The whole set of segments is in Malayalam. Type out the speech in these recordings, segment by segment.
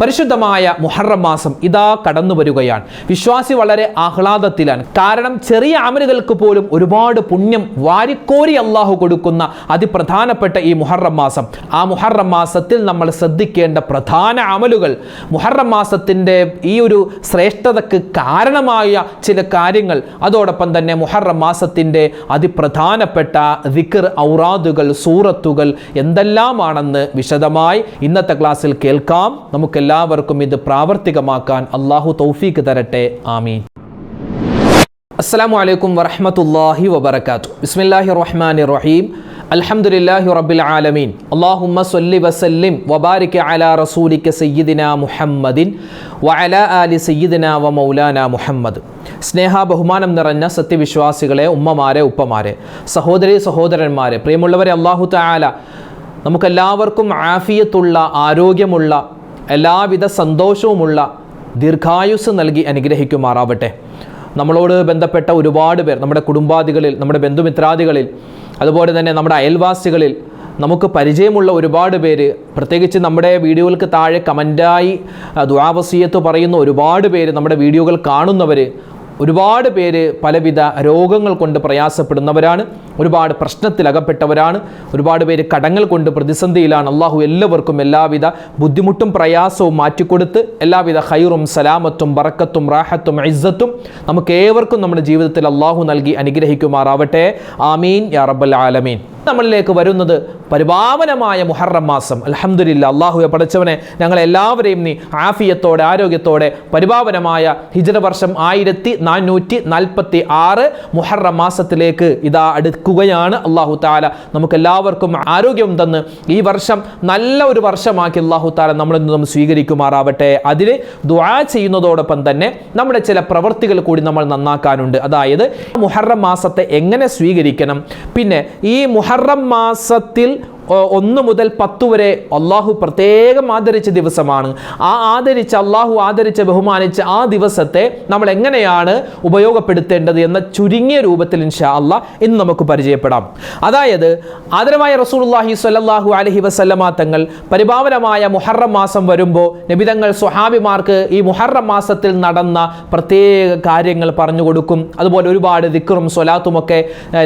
പരിശുദ്ധമായ മുഹറം മാസം ഇതാ കടന്നു വരികയാണ്. വിശ്വാസി വളരെ ആഹ്ലാദത്തിലാണ്. കാരണം ചെറിയ അമലുകൾക്ക് പോലും ഒരുപാട് പുണ്യം വാരിക്കോരി അള്ളാഹു കൊടുക്കുന്ന അതിപ്രധാനപ്പെട്ട ഈ മുഹറം മാസം. ആ മുഹറം മാസത്തിൽ നമ്മൾ ശ്രദ്ധിക്കേണ്ട പ്രധാന അമലുകൾ മുഹറം മാസത്തിന്റെ ഈ ഒരു ശ്രേഷ്ഠതക്ക് കാരണമായ ചില കാര്യങ്ങൾ അതോടൊപ്പം തന്നെ മുഹറം മാസത്തിന്റെ അതിപ്രധാനപ്പെട്ട ദിക്കർ ഔറാദുകൾ സൂറത്തുകൾ എന്തെല്ലാമാണെന്ന് വിശദമായി ഇന്നത്തെ ക്ലാസ്സിൽ കേൾക്കാം. നമുക്കെല്ലാവർക്കും ഇത് പ്രാവർത്തികമാക്കാൻ അള്ളാഹു തൗഫീക്ക് തരട്ടെ. ആമീൻ. അസ്സാം വലൈക്കും വറഹമത്തല്ലാഹി വബർക്കാത്തു ബിസ്മില്ലാഹി റഹ്മാൻ റഹീം. അൽഹംദുലില്ലാഹി റബ്ബിൽ ആലമീൻ. അല്ലാഹുമ്മ സൊല്ലി വസല്ലിം വബാരിക് അല റസൂലിക സയ്യിദിന മുഹമ്മദിൻ വ അല അലി സയ്യിദിന വ മൗലാന മുഹമ്മദ്. സ്നേഹ ബഹുമാനം നിറഞ്ഞ സത്യവിശ്വാസികളെ ഉമ്മമാരെ ഉപ്പമാരെ സഹോദരി സഹോദരന്മാരെ പ്രിയമുള്ളവരെ അള്ളാഹു താല നമുക്കെല്ലാവർക്കും ആഫിയത്തുള്ള ആരോഗ്യമുള്ള എല്ലാവിധ സന്തോഷവുമുള്ള ദീർഘായുസ് നൽകി അനുഗ്രഹിക്കുമാറാവട്ടെ. നമ്മളോട് ബന്ധപ്പെട്ട ഒരുപാട് പേർ നമ്മുടെ കുടുംബാദികളിൽ നമ്മുടെ ബന്ധുമിത്രാദികളിൽ അതുപോലെ തന്നെ നമ്മുടെ അയൽവാസികളിൽ നമുക്ക് പരിചയമുള്ള ഒരുപാട് പേര് പ്രത്യേകിച്ച് നമ്മുടെ വീഡിയോകൾക്ക് താഴെ കമന്റായി ദ്വാവസീയത്ത് പറയുന്ന ഒരുപാട് പേര് നമ്മുടെ വീഡിയോകൾ കാണുന്നവർ ഒരുപാട് പേര് പലവിധ രോഗങ്ങൾ കൊണ്ട് പ്രയാസപ്പെടുന്നവരാണ്. ഒരുപാട് പ്രശ്നത്തിലകപ്പെട്ടവരാണ്. ഒരുപാട് പേര് കടങ്ങൾ കൊണ്ട് പ്രതിസന്ധിയിലാണ്. അള്ളാഹു എല്ലാവർക്കും എല്ലാവിധ ബുദ്ധിമുട്ടും പ്രയാസവും മാറ്റിക്കൊടുത്ത് എല്ലാവിധ ഹൈറും സലാമത്തും ബറക്കത്തും റാഹത്തും ഇസ്സത്തും നമുക്ക് ഏവർക്കും നമ്മുടെ ജീവിതത്തിൽ അള്ളാഹു നൽകി അനുഗ്രഹിക്കുമാറാവട്ടെ. ആമീൻ. യാ റബ്ബൽ ആലമീൻ. നമ്മളിലേക്ക് വരുന്നത് പരിപാവനമായ മുഹറം മാസം. അലഹമുല്ല അള്ളാഹുയെ പഠിച്ചവനെ ഞങ്ങൾ എല്ലാവരെയും നീ ആഫിയത്തോടെ ആരോഗ്യത്തോടെ പരിപാവനമായ ഹിജറ വർഷം ആയിരത്തി നാനൂറ്റി നാൽപ്പത്തി ആറ് മുഹറം മാസത്തിലേക്ക് ഇതാ അടുക്കുകയാണ് അള്ളാഹു താല. നമുക്ക് എല്ലാവർക്കും ആരോഗ്യം തന്ന് ഈ വർഷം നല്ല ഒരു വർഷമാക്കി അള്ളാഹു താല നമ്മളിൽ നിന്നും സ്വീകരിക്കുമാറാവട്ടെ. അതിൽ ദ്വാ ചെയ്യുന്നതോടൊപ്പം തന്നെ നമ്മുടെ ചില പ്രവൃത്തികൾ കൂടി നമ്മൾ നന്നാക്കാനുണ്ട്. അതായത് മുഹറം മാസത്തെ എങ്ങനെ സ്വീകരിക്കണം? പിന്നെ ഈ മുഹറം മാസത്തിൽ ഒന്ന് മുതൽ പത്ത് വരെ അള്ളാഹു പ്രത്യേകം ആദരിച്ച ദിവസമാണ്. ആ ആദരിച്ച അള്ളാഹു ആദരിച്ച് ബഹുമാനിച്ച ആ ദിവസത്തെ നമ്മൾ എങ്ങനെയാണ് ഉപയോഗപ്പെടുത്തേണ്ടത് എന്ന ചുരുങ്ങിയ രൂപത്തിൽ ഇൻഷാ അള്ളാ ഇന്ന് നമുക്ക് പരിചയപ്പെടാം. അതായത് ആദരമായ റസൂലുള്ളാഹി സ്വല്ലല്ലാഹു അലൈഹി വസല്ലമ തങ്ങൾ പരിപാവനമായ മുഹറം മാസം വരുമ്പോൾ നബിതങ്ങൾ സ്വഹാബിമാർക്ക് ഈ മുഹറം മാസത്തിൽ നടന്ന പ്രത്യേക കാര്യങ്ങൾ പറഞ്ഞു കൊടുക്കും. അതുപോലെ ഒരുപാട് ദിക്കറും സ്വലാത്തുമൊക്കെ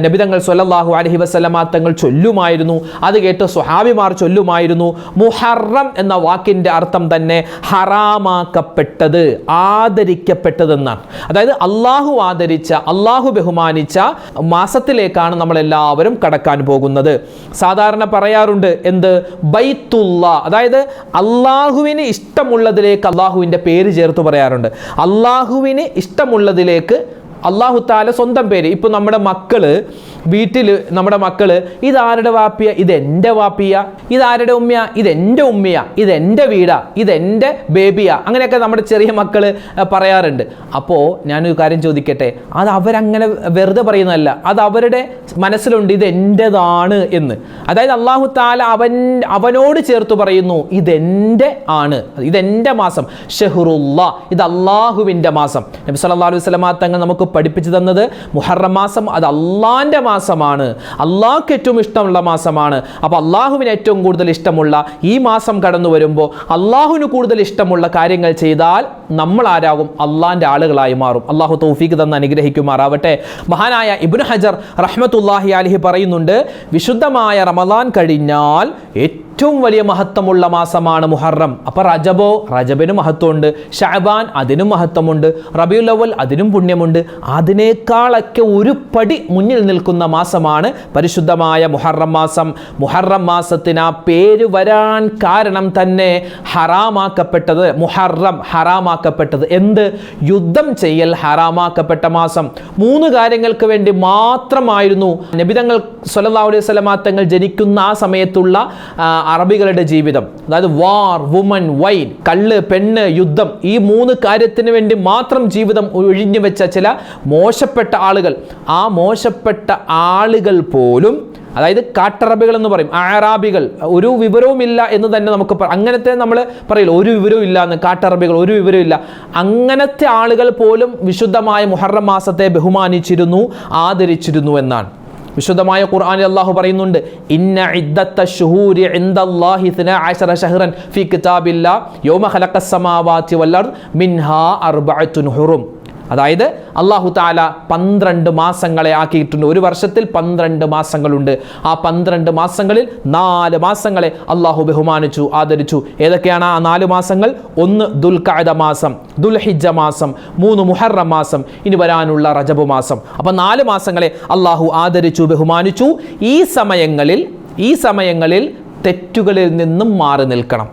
നബിതങ്ങൾ സ്വല്ലല്ലാഹു അലഹി വസല്ലമ തങ്ങൾ ചൊല്ലുമായിരുന്നു. അത് കേട്ട് സ്വഹാബിമാർ ചൊല്ലുമായിരുന്നു മുഹറം എന്ന വാക്കിന്റെ അർത്ഥം തന്നെ ഹറാമാക്കപ്പെട്ടത് ആദരിക്കപ്പെട്ടതെന്നാണ്. അതായത് അള്ളാഹു ആദരിച്ച അള്ളാഹു ബഹുമാനിച്ച മാസത്തിലേക്കാണ് നമ്മളെല്ലാവരും കടക്കാൻ പോകുന്നത്. സാധാരണ പറയാറുണ്ട് എന്ത്? ബൈത്തുള്ള അതായത് അള്ളാഹുവിന് ഇഷ്ടമുള്ളതിലേക്ക് അള്ളാഹുവിന്റെ പേര് ചേർത്ത് പറയാറുണ്ട്. അള്ളാഹുവിന് ഇഷ്ടമുള്ളതിലേക്ക് അള്ളാഹു താല സ്വന്തം പേര്. ഇപ്പൊ നമ്മുടെ മക്കൾ വീട്ടിൽ നമ്മുടെ മക്കൾ ഇതാരുടെ വാപ്പിയ? ഇതെന്റെ വാപ്പിയ? ഇതാരുടെ ഉമ്മയ? ഇതെന്റെ ഉമ്മയ? ഇതെന്റെ വീടാ? ഇതെന്റെ ബേബിയാ? അങ്ങനെയൊക്കെ നമ്മുടെ ചെറിയ മക്കൾ അഹ് പറയാറുണ്ട്. അപ്പോൾ ഞാനൊരു കാര്യം ചോദിക്കട്ടെ? അത് അവരങ്ങനെ വെറുതെ പറയുന്നതല്ല. അത് അവരുടെ മനസ്സിലുണ്ട് ഇത് എന്റെതാണ് എന്ന്. അതായത് അള്ളാഹു താല അവൻ അവനോട് ചേർത്ത് പറയുന്നു ഇതെന്റെ ആണ്. ഇതെന്റെ മാസം. ഷെഹുറുല്ല. ഇത് അള്ളാഹുവിന്റെ മാസം. നബി സല്ലല്ലാഹു അലൈഹി വസല്ലമ തങ്ങൾ നമുക്ക് പഠിപ്പിച്ചു തന്നത് മുഹറം മാസം അത് അള്ളാന്റെ മാസമാണ്. അള്ളാഹ്ക്ക് ഏറ്റവും ഇഷ്ടമുള്ള മാസമാണ്. അപ്പോൾ അള്ളാഹുവിന് ഏറ്റവും കൂടുതൽ ഇഷ്ടമുള്ള ഈ മാസം കടന്നു വരുമ്പോൾ അള്ളാഹുവിന് കൂടുതൽ ഇഷ്ടമുള്ള കാര്യങ്ങൾ ചെയ്താൽ നമ്മൾ ആരാകും? അള്ളാന്റെ ആളുകളായി മാറും. അള്ളാഹു തൗഫീഖ് തന്ന് അനുഗ്രഹിക്കുമാറാവട്ടെ. മഹാനായ ഇബ്നു ഹജർ റഹ്മത്തുല്ലാഹി അലിഹി പറയുന്നുണ്ട് വിശുദ്ധമായ റമദാൻ കഴിഞ്ഞാൽ ഏറ്റവും വലിയ മഹത്വമുള്ള മാസമാണ് മുഹറം. അപ്പൊ റജബോ റജബിന് മഹത്വമുണ്ട് ഷഅബാൻ അതിനും മഹത്വമുണ്ട് റബിയുൽ അവൽ അതിനും പുണ്യമുണ്ട്. അതിനേക്കാളൊക്കെ ഒരു പടി മുന്നിൽ നിൽക്കുന്ന മാസമാണ് പരിശുദ്ധമായ മുഹറം മാസം. മുഹറം മാസത്തിന് ആ പേര് വരാൻ കാരണം തന്നെ ഹറാമാക്കപ്പെട്ടത് മുഹറം ഹറാമാക്കപ്പെട്ടത്. എന്ത്? യുദ്ധം ചെയ്യൽ ഹറാമാക്കപ്പെട്ട മാസം. മൂന്ന് കാര്യങ്ങൾക്ക് വേണ്ടി മാത്രമായിരുന്നു. നബിതങ്ങൾ സല്ലല്ലാഹു അലൈഹി വസല്ലമ തങ്ങൾ ജനിക്കുന്ന ആ സമയത്തുള്ള അറബികളുടെ ജീവിതം. അതായത് വാർ വുമൻ വൈൻ കള്ള് പെണ്ണ് യുദ്ധം ഈ മൂന്ന് കാര്യത്തിന് വേണ്ടി മാത്രം ജീവിതം ഒഴിഞ്ഞു വെച്ച ചില മോശപ്പെട്ട ആളുകൾ. ആ മോശപ്പെട്ട ആളുകൾ പോലും അതായത് കാട്ടറബികൾ എന്ന് പറയും ആറാബികൾ ഒരു വിവരവുമില്ല എന്ന് തന്നെ നമുക്ക് അങ്ങനത്തെ നമ്മൾ പറയില്ല ഒരു വിവരവും ഇല്ല എന്ന് കാട്ടറബികൾ ഒരു വിവരവും ഇല്ല. അങ്ങനത്തെ ആളുകൾ പോലും വിശുദ്ധമായ മുഹറം മാസത്തെ ബഹുമാനിച്ചിരുന്നു ആദരിച്ചിരുന്നു എന്നാണ്. വിശുദ്ധമായ ഖുർആനിൽ അള്ളാഹു പറയുന്നുണ്ട് ഇന്ന ഇദ്ദത്ത ശുഹൂരി ഇൻദല്ലാഹി ഇത്നാ അശറ ഫി കിതാബില്ല യൗമ ഖലഖസ് സമാവാതി വൽ അർദ് മിൻഹാ അർബഅത്തുൻ അതായത് അള്ളാഹു താല പന്ത്രണ്ട് മാസങ്ങളെ ആക്കിയിട്ടുണ്ട്. ഒരു വർഷത്തിൽ പന്ത്രണ്ട് മാസങ്ങളുണ്ട്. ആ പന്ത്രണ്ട് മാസങ്ങളിൽ നാല് മാസങ്ങളെ അള്ളാഹു ബഹുമാനിച്ചു ആദരിച്ചു. ഏതൊക്കെയാണ് ആ നാല് മാസങ്ങൾ? ഒന്ന് ദുൽഖായ മാസം ദുൽഹിജ മാസം മൂന്ന് മുഹറം മാസം ഇനി വരാനുള്ള റജബ് മാസം. അപ്പം നാല് മാസങ്ങളെ അള്ളാഹു ആദരിച്ചു ബഹുമാനിച്ചു. ഈ സമയങ്ങളിൽ ഈ സമയങ്ങളിൽ തെറ്റുകളിൽ നിന്നും മാറി നിൽക്കണം.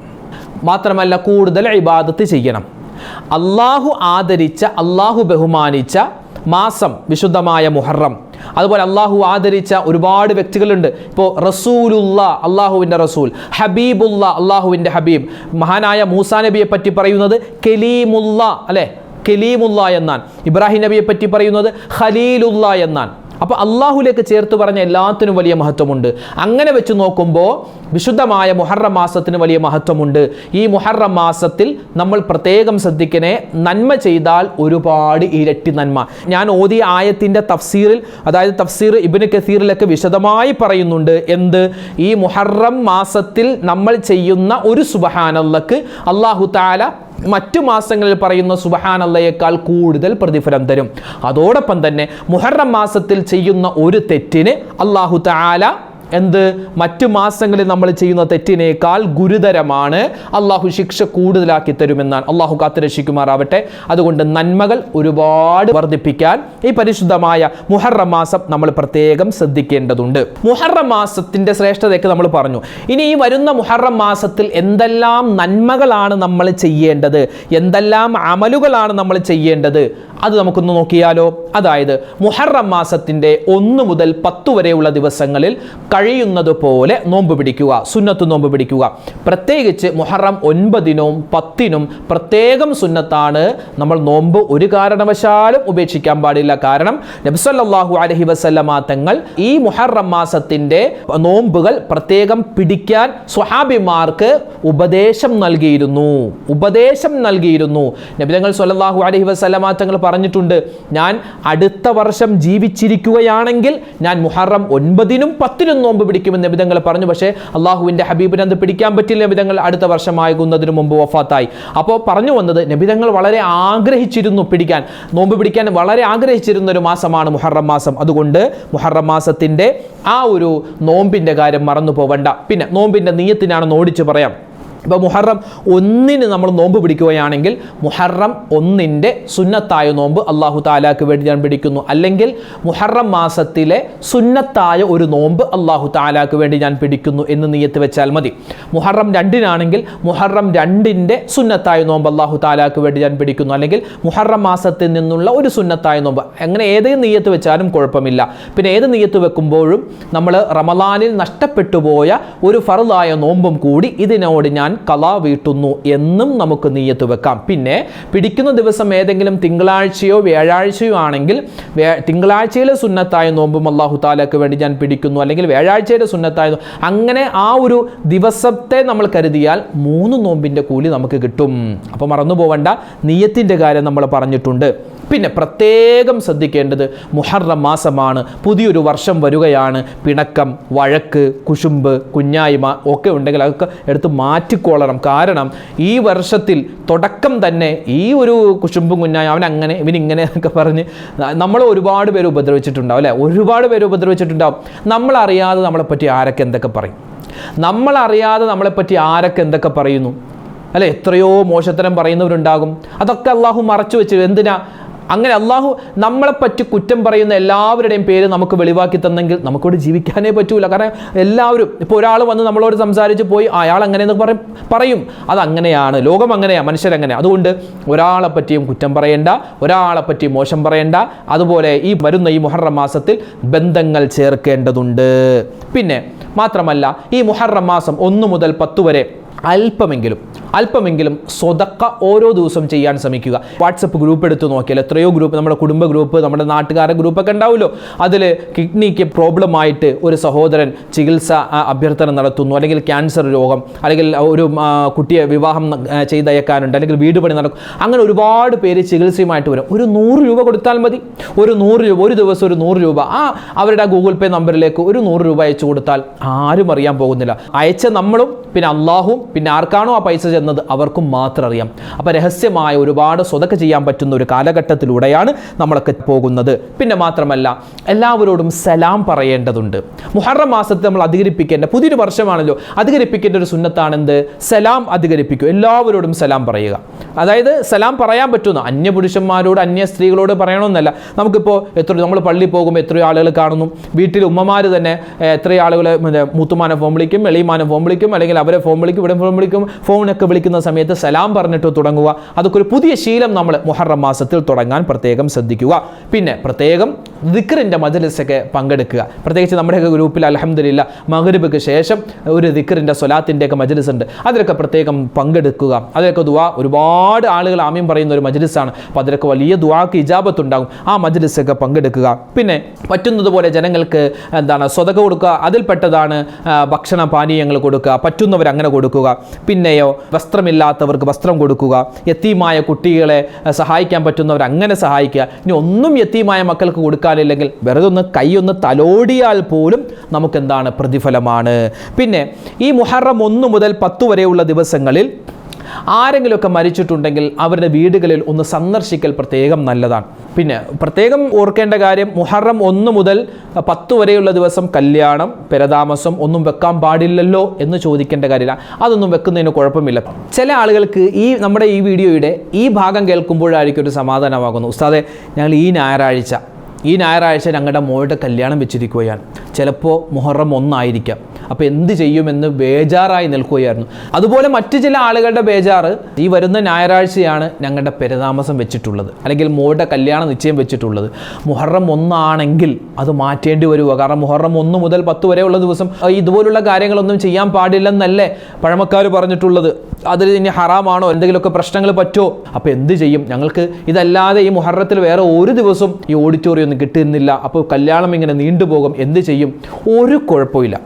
മാത്രമല്ല കൂടുതൽ ഇബാദത്ത് ചെയ്യണം. അള്ളാഹു ആദരിച്ച അള്ളാഹു ബഹുമാനിച്ച മാസം വിശുദ്ധമായ മുഹറം. അതുപോലെ അള്ളാഹു ആദരിച്ച ഒരുപാട് വ്യക്തികളുണ്ട്. ഇപ്പോൾ റസൂലുള്ള അള്ളാഹുവിന്റെ റസൂൽ. ഹബീബുള്ള അള്ളാഹുവിന്റെ ഹബീബ്. മഹാനായ മൂസാ നബിയെ പറ്റി പറയുന്നത് കലീമുള്ള അല്ലേ? കലീമുള്ള എന്നാണ്. ഇബ്രാഹിം നബിയെ പറ്റി പറയുന്നത് ഖലീലുള്ള എന്നാണ്. അപ്പോൾ അള്ളാഹുലേക്ക് ചേർത്ത് പറഞ്ഞ എല്ലാത്തിനും വലിയ മഹത്വമുണ്ട്. അങ്ങനെ വെച്ച് നോക്കുമ്പോൾ വിശുദ്ധമായ മുഹറം മാസത്തിന് വലിയ മഹത്വമുണ്ട്. ഈ മുഹറം മാസത്തിൽ നമ്മൾ പ്രത്യേകം ശ്രദ്ധിക്കണേ നന്മ ചെയ്താൽ ഒരുപാട് ഇരട്ടി നന്മ. ഞാൻ ഓതിയ ആയത്തിന്റെ തഫ്സീറിൽ അതായത് തഫ്സീർ ഇബിന് കസീറിലൊക്കെ വിശദമായി പറയുന്നുണ്ട് എന്ത്? ഈ മുഹറം മാസത്തിൽ നമ്മൾ ചെയ്യുന്ന ഒരു സുബഹാനല്ലക്ക് അള്ളാഹു താല മറ്റു മാസങ്ങളിൽ പറയുന്ന സുബഹാനല്ലയേക്കാൾ കൂടുതൽ പ്രതിഫലം തരും. അതോടൊപ്പം തന്നെ മുഹറം മാസത്തിൽ ചെയ്യുന്ന ഒരു തെറ്റിന് അള്ളാഹു താല എന്ത്? മറ്റു മാസങ്ങളിൽ നമ്മൾ ചെയ്യുന്ന തെറ്റിനേക്കാൾ ഗുരുതരമാണ്. അള്ളാഹു ശിക്ഷ കൂടുതലാക്കി തരുമെന്നാണ്. അള്ളാഹു കാത്തുരക്ഷിക്കുമാറാവട്ടെ. അതുകൊണ്ട് നന്മകൾ ഒരുപാട് വർദ്ധിപ്പിക്കാൻ ഈ പരിശുദ്ധമായ മുഹറം മാസം നമ്മൾ പ്രത്യേകം ശ്രദ്ധിക്കേണ്ടതുണ്ട്. മുഹറം മാസത്തിന്റെ ശ്രേഷ്ഠതയൊക്കെ നമ്മൾ പറഞ്ഞു. ഇനി ഈ വരുന്ന മുഹറം മാസത്തിൽ എന്തെല്ലാം നന്മകളാണ് നമ്മൾ ചെയ്യേണ്ടത്? എന്തെല്ലാം അമലുകളാണ് നമ്മൾ ചെയ്യേണ്ടത്? അത് നമുക്കൊന്ന് നോക്കിയാലോ? അതായത് മുഹറം മാസത്തിന്റെ ഒന്ന് മുതൽ പത്ത് വരെയുള്ള ദിവസങ്ങളിൽ കഴിയുന്നത് പോലെ നോമ്പ് പിടിക്കുക സുന്നത്ത് നോമ്പ് പിടിക്കുക. പ്രത്യേകിച്ച് മുഹറം ഒൻപതിനും പത്തിനും പ്രത്യേകം സുന്നത്താണ് നമ്മൾ നോമ്പ് ഒരു കാരണവശാലും ഉപേക്ഷിക്കാൻ പാടില്ല. കാരണം നബ്സല്ലാഹു അലഹി വസല്ലമ തങ്ങൾ ഈ മുഹറം മാസത്തിന്റെ നോമ്പുകൾ പ്രത്യേകം പിടിക്കാൻ സ്വഹാബിമാർക്ക് ഉപദേശം നൽകിയിരുന്നു. ഉപദേശം നൽകിയിരുന്നു. നബിതങ്ങൾ സല്ലാഹു അലഹി വസല്ലമ തങ്ങൾ പറഞ്ഞിട്ടുണ്ട് ഞാൻ അടുത്ത വർഷം ജീവിച്ചിരിക്കുകയാണെങ്കിൽ ഞാൻ മുഹറം ഒൻപതിനും പത്തിനും നോമ്പ് പിടിക്കുമെന്ന് നബിതങ്ങൾ പറഞ്ഞു. പക്ഷേ അള്ളാഹുവിന്റെ ഹബീബിനെ അത് പിടിക്കാൻ പറ്റില്ല. നബിതങ്ങൾ അടുത്ത വർഷമാകുന്നതിന് മുമ്പ് വഫാത്തായി. അപ്പോൾ പറഞ്ഞു വന്നത് നബിതങ്ങൾ വളരെ ആഗ്രഹിച്ചിരുന്നു പിടിക്കാൻ. നോമ്പ് പിടിക്കാൻ വളരെ ആഗ്രഹിച്ചിരുന്ന ഒരു മാസമാണ് മുഹറം മാസം. അതുകൊണ്ട് മുഹറം മാസത്തിന്റെ ആ ഒരു നോമ്പിന്റെ കാര്യം മറന്നു പോവണ്ട പിന്നെ നോമ്പിന്റെ നീയത്തിനാണെന്ന് ഓടിച്ച് പറയാം. ഇപ്പോൾ മുഹറം ഒന്നിന് നമ്മൾ നോമ്പ് പിടിക്കുകയാണെങ്കിൽ മുഹറം ഒന്നിന്റെ സുന്നത്തായ നോമ്പ് അള്ളാഹു താലാക്ക് വേണ്ടി ഞാൻ പിടിക്കുന്നു. അല്ലെങ്കിൽ മുഹറം മാസത്തിലെ സുന്നത്തായ ഒരു നോമ്പ് അള്ളാഹു താലാക്ക് വേണ്ടി ഞാൻ പിടിക്കുന്നു എന്ന് നീയത്ത് വെച്ചാൽ മതി. മുഹറം രണ്ടിനാണെങ്കിൽ മുഹറം രണ്ടിന്റെ സുന്നത്തായ നോമ്പ് അള്ളാഹു താലാക്ക് വേണ്ടി ഞാൻ പിടിക്കുന്നു. അല്ലെങ്കിൽ മുഹറം മാസത്തിൽ നിന്നുള്ള ഒരു സുന്നത്തായ നോമ്പ്. അങ്ങനെ ഏത് നീയത്ത് വെച്ചാലും കുഴപ്പമില്ല. പിന്നെ ഏത് നീയത്ത് വെക്കുമ്പോഴും നമ്മൾ റമലാനിൽ നഷ്ടപ്പെട്ടു പോയ ഒരു ഫറുതായ നോമ്പും കൂടി ഇതിനോട് ഞാൻ കലാ വീട്ടുന്നു എന്നും നമുക്ക് നീയത്ത് വെക്കാം. പിന്നെ പിടിക്കുന്ന ദിവസം ഏതെങ്കിലും തിങ്കളാഴ്ചയോ വ്യാഴാഴ്ചയോ ആണെങ്കിൽ തിങ്കളാഴ്ചയിലെ സുന്നത്തായ നോമ്പും അള്ളാഹു താലക്ക് വേണ്ടി ഞാൻ പിടിക്കുന്നു. അല്ലെങ്കിൽ വ്യാഴാഴ്ചയുടെ സുന്നത്തായ അങ്ങനെ ആ ഒരു ദിവസത്തെ നമ്മൾ കരുതിയാൽ മൂന്ന് നോമ്പിന്റെ കൂലി നമുക്ക് കിട്ടും. അപ്പോൾ മറന്നു പോവണ്ട നീയത്തിന്റെ കാര്യം നമ്മൾ പറഞ്ഞിട്ടുണ്ട്. പിന്നെ പ്രത്യേകം ശ്രദ്ധിക്കേണ്ടത് മുഹറം മാസമാണ്. പുതിയൊരു വർഷം വരികയാണ്. പിണക്കം വഴക്ക് കുശുമ്പ് കുഞ്ഞായ്മ ഒക്കെ ഉണ്ടെങ്കിൽ അതൊക്കെ എടുത്ത് മാറ്റിക്കൊള്ളണം. കാരണം ഈ വർഷത്തിൽ തുടക്കം തന്നെ ഈ ഒരു കുശുമ്പും കുഞ്ഞായ അവൻ അങ്ങനെ ഇവനിങ്ങനെ എന്നൊക്കെ പറഞ്ഞ് നമ്മൾ ഒരുപാട് പേര് ഉപദ്രവിച്ചിട്ടുണ്ടാവും അല്ലേ? ഒരുപാട് പേര് ഉപദ്രവിച്ചിട്ടുണ്ടാവും. നമ്മളറിയാതെ നമ്മളെപ്പറ്റി ആരൊക്കെ എന്തൊക്കെ പറയും? നമ്മളറിയാതെ നമ്മളെപ്പറ്റി ആരൊക്കെ എന്തൊക്കെ പറയുന്നു? അല്ലെ? എത്രയോ മോശത്തരം പറയുന്നവരുണ്ടാകും. അതൊക്കെ അള്ളാഹു മറച്ചു വെച്ചു. എന്തിനാ? അങ്ങനെ അള്ളാഹു നമ്മളെപ്പറ്റി കുറ്റം പറയുന്ന എല്ലാവരുടെയും പേര് നമുക്ക് വെളിവാക്കി തന്നെങ്കിൽ നമുക്കോട് ജീവിക്കാനേ പറ്റൂല. കാരണം എല്ലാവരും ഇപ്പോൾ ഒരാൾ വന്ന് നമ്മളോട് സംസാരിച്ച് പോയി "ആ, അയാൾ അങ്ങനെയെന്ന് പറയും പറയും. അതങ്ങനെയാണ്. ലോകം അങ്ങനെയാണ് മനുഷ്യരങ്ങനെ അതുകൊണ്ട് ഒരാളെ പറ്റിയും കുറ്റം പറയേണ്ട ഒരാളെ പറ്റിയും മോശം പറയേണ്ട. അതുപോലെ ഈ വരുന്ന ഈ മുഹറം മാസത്തിൽ ബന്ധങ്ങൾ ചേർക്കേണ്ടതുണ്ട്. പിന്നെ മാത്രമല്ല ഈ മുഹറം മാസം ഒന്ന് മുതൽ പത്ത് വരെ അല്പമെങ്കിലും അല്പമെങ്കിലും സ്വതക്ക ഓരോ ദിവസം ചെയ്യാൻ ശ്രമിക്കുക. വാട്സപ്പ് ഗ്രൂപ്പ് എടുത്ത് നോക്കിയാൽ എത്രയോ ഗ്രൂപ്പ് നമ്മുടെ കുടുംബ ഗ്രൂപ്പ് നമ്മുടെ നാട്ടുകാരുടെ ഗ്രൂപ്പൊക്കെ ഉണ്ടാവുമല്ലോ. അതിൽ കിഡ്നിക്ക് പ്രോബ്ലം ആയിട്ട് ഒരു സഹോദരൻ ചികിത്സ അഭ്യർത്ഥന നടത്തുന്നു. അല്ലെങ്കിൽ ക്യാൻസർ രോഗം അല്ലെങ്കിൽ ഒരു കുട്ടിയെ വിവാഹം ചെയ്തയക്കാനുണ്ട് അല്ലെങ്കിൽ വീട് പണി നടക്കും. അങ്ങനെ ഒരുപാട് പേര് ചികിത്സയുമായിട്ട് വരും. ഒരു നൂറ് രൂപ കൊടുത്താൽ മതി. ഒരു നൂറ് രൂപ ഒരു ദിവസം ഒരു നൂറ് രൂപ. ആ അവരുടെ ഗൂഗിൾ പേ നമ്പറിലേക്ക് ഒരു നൂറ് രൂപ അയച്ചു കൊടുത്താൽ ആരും അറിയാൻ പോകുന്നില്ല. അയച്ച നമ്മളും പിന്നെ അള്ളാഹും പിന്നെ ആർക്കാണോ ആ പൈസ ചെന്നത് അവർക്കും മാത്രം അറിയാം. അപ്പോൾ രഹസ്യമായ ഒരുപാട് സ്വതക്ക ചെയ്യാൻ പറ്റുന്ന ഒരു കാലഘട്ടത്തിലൂടെയാണ് നമ്മളൊക്കെ പോകുന്നത്. പിന്നെ മാത്രമല്ല എല്ലാവരോടും സലാം പറയേണ്ടതുണ്ട്. മുഹറം മാസത്തെ നമ്മൾ അധികരിപ്പിക്കേണ്ട പുതിയൊരു വർഷമാണല്ലോ. അധികരിപ്പിക്കേണ്ട ഒരു സുന്നത്താണെന്ത്? സലാം അധികരിപ്പിക്കും. എല്ലാവരോടും സലാം പറയുക. അതായത് സലാം പറയാൻ പറ്റുന്ന അന്യ പുരുഷന്മാരോട് അന്യ സ്ത്രീകളോട് പറയണമെന്നല്ല. നമുക്കിപ്പോൾ എത്ര നമ്മൾ പള്ളി പോകുമ്പോൾ എത്രയോ ആളുകൾ കാണുന്നു. വീട്ടിൽ ഉമ്മമാർ തന്നെ എത്രയോ ആളുകൾ മൂത്തുമാനെ ഫോം വിളിക്കും എളിയമാനെ ഫോം വിളിക്കും അല്ലെങ്കിൽ അവരെ ഫോം വിളിക്കും ഫോൺ വിളിക്കും ഫോണൊക്കെ വിളിക്കുന്ന സമയത്ത് സലാം പറഞ്ഞിട്ട് തുടങ്ങുക. അതൊക്കെ ഒരു പുതിയ ശീലം നമ്മൾ മുഹറം മാസത്തിൽ തുടങ്ങാൻ പ്രത്യേകം ശ്രദ്ധിക്കുക. പിന്നെ പ്രത്യേകം ദിക്റിന്റെ മജലിസൊക്കെ പങ്കെടുക്കുക. പ്രത്യേകിച്ച് നമ്മുടെയൊക്കെ ഗ്രൂപ്പിൽ അലഹമില്ല മകരുബിക്ക് ശേഷം ഒരു ദിക്റിന്റെ സ്വലാത്തിന്റെ ഒക്കെ മജലിസ് ഉണ്ട് അതിലൊക്കെ പ്രത്യേകം പങ്കെടുക്കുക. അതിലൊക്കെ ദുവാ ഒരുപാട് ആളുകൾ ആമ്യം പറയുന്ന ഒരു മജലിസാണ്. അപ്പോൾ അതിലൊക്കെ വലിയ ദുവാക്ക് ഇജാബത്ത് ഉണ്ടാകും ആ മജലിസൊക്കെ പങ്കെടുക്കുക. പിന്നെ പറ്റുന്നതുപോലെ ജനങ്ങൾക്ക് എന്താണ് സ്വതക കൊടുക്കുക. അതിൽപ്പെട്ടതാണ് ഭക്ഷണ പാനീയങ്ങൾ കൊടുക്കുക. പറ്റുന്നവർ അങ്ങനെ കൊടുക്കുക. പിന്നെയോ വസ്ത്രമില്ലാത്തവർക്ക് വസ്ത്രം കൊടുക്കുക. യത്തീമായ കുട്ടികളെ സഹായിക്കാൻ പറ്റുന്നവർ അങ്ങനെ സഹായിക്കുക. ഇനി ഒന്നും യത്തീമായ മക്കൾക്ക് കൊടുക്കാനില്ലെങ്കിൽ വെറുതെ ഒന്ന് കൈയൊന്ന് തലോടിയാൽ പോലും നമുക്കെന്താണ് പ്രതിഫലമാണ്. പിന്നെ ഈ മുഹറം ഒന്ന് മുതൽ പത്ത് വരെയുള്ള ദിവസങ്ങളിൽ ആരെങ്കിലുമൊക്കെ മരിച്ചിട്ടുണ്ടെങ്കിൽ അവരുടെ വീടുകളിൽ ഒന്ന് സന്ദർശിക്കൽ പ്രത്യേകം നല്ലതാണ്. പിന്നെ പ്രത്യേകം ഓർക്കേണ്ട കാര്യം മുഹറം ഒന്ന് മുതൽ പത്ത് വരെയുള്ള ദിവസം കല്യാണം പെരതാമസം ഒന്നും വെക്കാൻ പാടില്ലല്ലോ എന്ന് ചോദിക്കേണ്ട കാര്യമില്ല. അതൊന്നും വെക്കുന്നതിന് കുഴപ്പമില്ല. ചില ആളുകൾക്ക് ഈ നമ്മുടെ ഈ വീഡിയോയുടെ ഈ ഭാഗം കേൾക്കുമ്പോഴായിരിക്കും ഒരു സമാധാനമാകുന്നു ഉസ്താദെ ഞങ്ങൾ ഈ ഞായറാഴ്ച ഈ ഞായറാഴ്ച ഞങ്ങളുടെ മോളുടെ കല്യാണം വെച്ചിരിക്കുകയാണ്. ചിലപ്പോൾ മുഹറം ഒന്നായിരിക്കാം. അപ്പോൾ എന്ത് ചെയ്യുമെന്ന് ബേജാറായി നിൽക്കുകയായിരുന്നു. അതുപോലെ മറ്റു ചില ആളുകളുടെ ബേജാറ് ഈ വരുന്ന ഞായറാഴ്ചയാണ് ഞങ്ങളുടെ പെരുതാമസം വെച്ചിട്ടുള്ളത്. അല്ലെങ്കിൽ മോളുടെ കല്യാണ നിശ്ചയം വെച്ചിട്ടുള്ളത്. മുഹറം ഒന്നാണെങ്കിൽ അത് മാറ്റേണ്ടി വരിക കാരണം മുഹറം ഒന്ന് മുതൽ പത്ത് വരെയുള്ള ദിവസം ഇതുപോലുള്ള കാര്യങ്ങളൊന്നും ചെയ്യാൻ പാടില്ലെന്നല്ലേ പഴമക്കാർ പറഞ്ഞിട്ടുള്ളത്. അതിൽ ഇനി ഹറാമാണോ? എന്തെങ്കിലുമൊക്കെ പ്രശ്നങ്ങൾ പറ്റുമോ? അപ്പോൾ എന്ത് ചെയ്യും? ഞങ്ങൾക്ക് ഇതല്ലാതെ ഈ മുഹറത്തിൽ വേറെ ഒരു ദിവസം ഈ ഓഡിറ്റോറിയം ഒന്നും കിട്ടുന്നില്ല. അപ്പോൾ കല്യാണം ഇങ്ങനെ നീണ്ടുപോകും. എന്ത് ചെയ്യും? ഒരു കുഴപ്പമില്ല.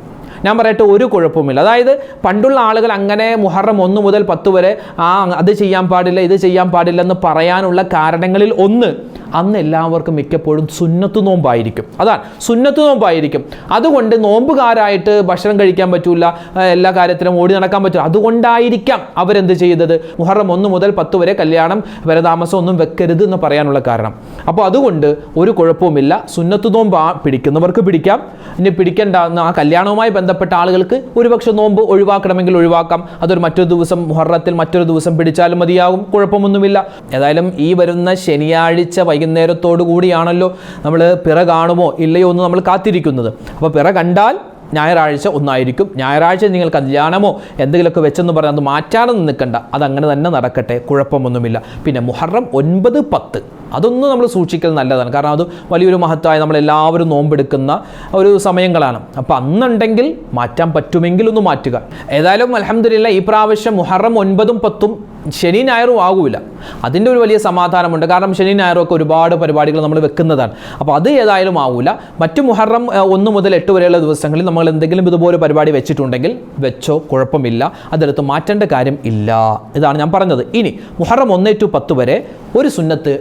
ഞാൻ പറയട്ടെ ഒരു കുഴപ്പമില്ല അതായത് പണ്ടുള്ള ആളുകൾ അങ്ങനെ മുഹറം ഒന്ന് മുതൽ പത്ത് വരെ ആ അത് ചെയ്യാൻ പാടില്ല ഇത് ചെയ്യാൻ പാടില്ല എന്ന് പറയാനുള്ള കാരണങ്ങളിൽ ഒന്ന് അന്ന് എല്ലാവർക്കും മിക്കപ്പോഴും സുന്നത്ത് നോമ്പായിരിക്കും. അതാണ് സുന്നത്ത് നോമ്പായിരിക്കും. അതുകൊണ്ട് നോമ്പുകാരായിട്ട് ഭക്ഷണം കഴിക്കാൻ പറ്റൂല എല്ലാ കാര്യത്തിലും ഓടി നടക്കാൻ പറ്റില്ല അതുകൊണ്ടായിരിക്കാം അവരെന്ത് ചെയ്തത്? മുഹറം ഒന്ന് മുതൽ പത്ത് വരെ കല്യാണം വരെ താമസം ഒന്നും വെക്കരുത് എന്ന് പറയാനുള്ള കാരണം. അപ്പോൾ അതുകൊണ്ട് ഒരു കുഴപ്പവുമില്ല. സുന്നത്ത് നോമ്പ് ആ പിടിക്കുന്നവർക്ക് പിടിക്കാം. ഇനി പിടിക്കേണ്ട ആ കല്യാണവുമായി ബന്ധപ്പെട്ട ആളുകൾക്ക് ഒരുപക്ഷെ നോമ്പ് ഒഴിവാക്കണമെങ്കിൽ ഒഴിവാക്കാം. അതൊരു മറ്റൊരു ദിവസം മുഹറത്തിൽ മറ്റൊരു ദിവസം പിടിച്ചാലും മതിയാകും. കുഴപ്പമൊന്നുമില്ല. ഏതായാലും ഈ വരുന്ന ശനിയാഴ്ച വൈകുന്നേരത്തോടു കൂടിയാണല്ലോ നമ്മൾ പിറ കാണുമോ ഇല്ലയോ എന്ന് നമ്മൾ കാത്തിരിക്കുന്നത്. അപ്പോൾ പിറ കണ്ടാൽ ഞായറാഴ്ച ഒന്നായിരിക്കും. ഞായറാഴ്ച നിങ്ങൾ കല്യാണമോ എന്തെങ്കിലുമൊക്കെ വെച്ചെന്ന് പറഞ്ഞാൽ അത് മാറ്റാനൊന്നും നിൽക്കണ്ട. അതങ്ങനെ തന്നെ നടക്കട്ടെ. കുഴപ്പമൊന്നുമില്ല. പിന്നെ മുഹറം ഒൻപത് പത്ത്. അതൊന്നും നമ്മൾ സൂക്ഷിക്കൽ നല്ലതാണ്. കാരണം അത് വലിയൊരു മഹത്തായ നമ്മളെല്ലാവരും നോമ്പെടുക്കുന്ന ഒരു സമയങ്ങളാണ്. അപ്പോൾ അന്നുണ്ടെങ്കിൽ മാറ്റാൻ പറ്റുമെങ്കിൽ ഒന്ന് മാറ്റുക. ഏതായാലും അലഹമില്ല ഈ പ്രാവശ്യം മുഹറം ഒൻപതും പത്തും ശനി ഞായറും ആകൂല. അതിന്റെ ഒരു വലിയ സമാധാനമുണ്ട്. കാരണം ശനി ഞായറും ഒക്കെ ഒരുപാട് പരിപാടികൾ നമ്മൾ വെക്കുന്നതാണ്. അപ്പോൾ അത് ഏതായാലും ആവൂല. മറ്റു മുഹറം ഒന്ന് മുതൽ എട്ട് വരെയുള്ള ദിവസങ്ങളിൽ നമ്മൾ എന്തെങ്കിലും ഇതുപോലെ പരിപാടി വെച്ചിട്ടുണ്ടെങ്കിൽ വെച്ചോ കുഴപ്പമില്ല. അതെടുത്ത് മാറ്റേണ്ട കാര്യം ഇല്ല. ഇതാണ് ഞാൻ പറഞ്ഞത്. ഇനി മുഹറം ഒന്ന് ടു പത്ത് വരെ ഒരു സുന്നത്ത്